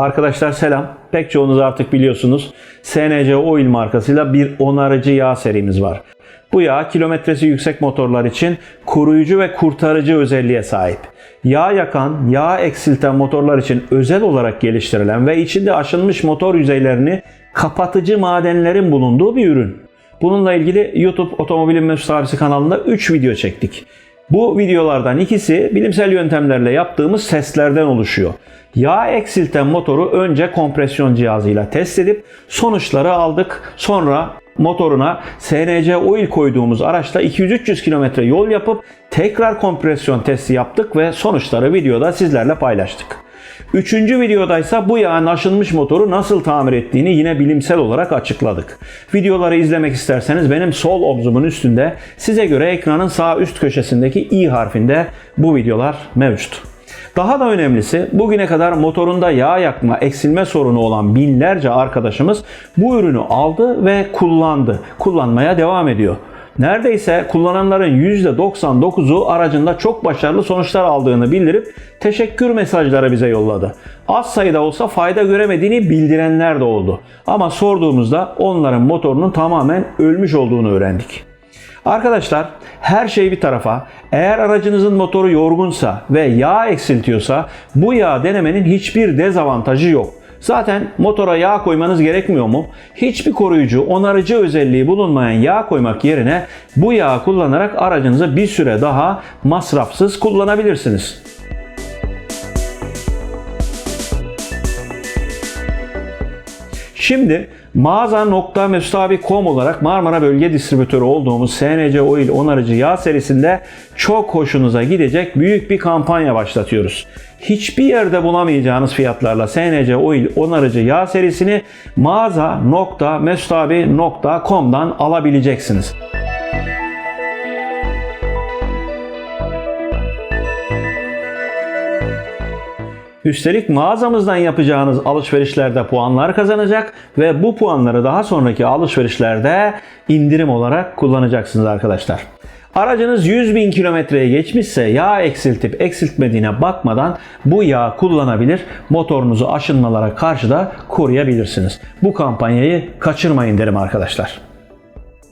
Arkadaşlar selam. Pek çoğunuz artık biliyorsunuz. SNC Oil markasıyla bir onarıcı yağ serimiz var. Bu yağ kilometresi yüksek motorlar için koruyucu ve kurtarıcı özelliğe sahip. Yağ yakan, yağ eksilten motorlar için özel olarak geliştirilen ve içinde aşınmış motor yüzeylerini kapatıcı madenlerin bulunduğu bir ürün. Bununla ilgili YouTube Otomobilin Mesut kanalında 3 video çektik. Bu videolardan ikisi bilimsel yöntemlerle yaptığımız testlerden oluşuyor. Yağ eksilten motoru önce kompresyon cihazıyla test edip sonuçları aldık. Sonra motoruna SNC oil koyduğumuz araçta 200-300 kilometre yol yapıp tekrar kompresyon testi yaptık ve sonuçları videoda sizlerle paylaştık. Üçüncü videodaysa bu yağın aşınmış motoru nasıl tamir ettiğini yine bilimsel olarak açıkladık. Videoları izlemek isterseniz benim sol omzumun üstünde size göre ekranın sağ üst köşesindeki i harfinde bu videolar mevcut. Daha da önemlisi bugüne kadar motorunda yağ yakma, eksilme sorunu olan binlerce arkadaşımız bu ürünü aldı ve kullandı. Kullanmaya devam ediyor. Neredeyse kullananların %99'u aracında çok başarılı sonuçlar aldığını bildirip teşekkür mesajları bize yolladı. Az sayıda olsa fayda göremediğini bildirenler de oldu. Ama sorduğumuzda onların motorunun tamamen ölmüş olduğunu öğrendik. Arkadaşlar her şey bir tarafa eğer aracınızın motoru yorgunsa ve yağ eksiltiyorsa bu yağ denemenin hiçbir dezavantajı yok. Zaten motora yağ koymanız gerekmiyor mu? Hiçbir koruyucu, onarıcı özelliği bulunmayan yağ koymak yerine bu yağı kullanarak aracınızı bir süre daha masrafsız kullanabilirsiniz. Şimdi mağaza.mesutabi.com olarak Marmara Bölge Distribütörü olduğumuz SNC Oil onarıcı yağ serisinde çok hoşunuza gidecek büyük bir kampanya başlatıyoruz. Hiçbir yerde bulamayacağınız fiyatlarla SNC Oil onarıcı yağ serisini mağaza.mesutabi.com'dan alabileceksiniz. Üstelik mağazamızdan yapacağınız alışverişlerde puanlar kazanacak ve bu puanları daha sonraki alışverişlerde indirim olarak kullanacaksınız arkadaşlar. Aracınız 100 bin kilometreye geçmişse yağ eksiltip eksiltmediğine bakmadan bu yağ kullanabilir, motorunuzu aşınmalara karşı da koruyabilirsiniz. Bu kampanyayı kaçırmayın derim arkadaşlar.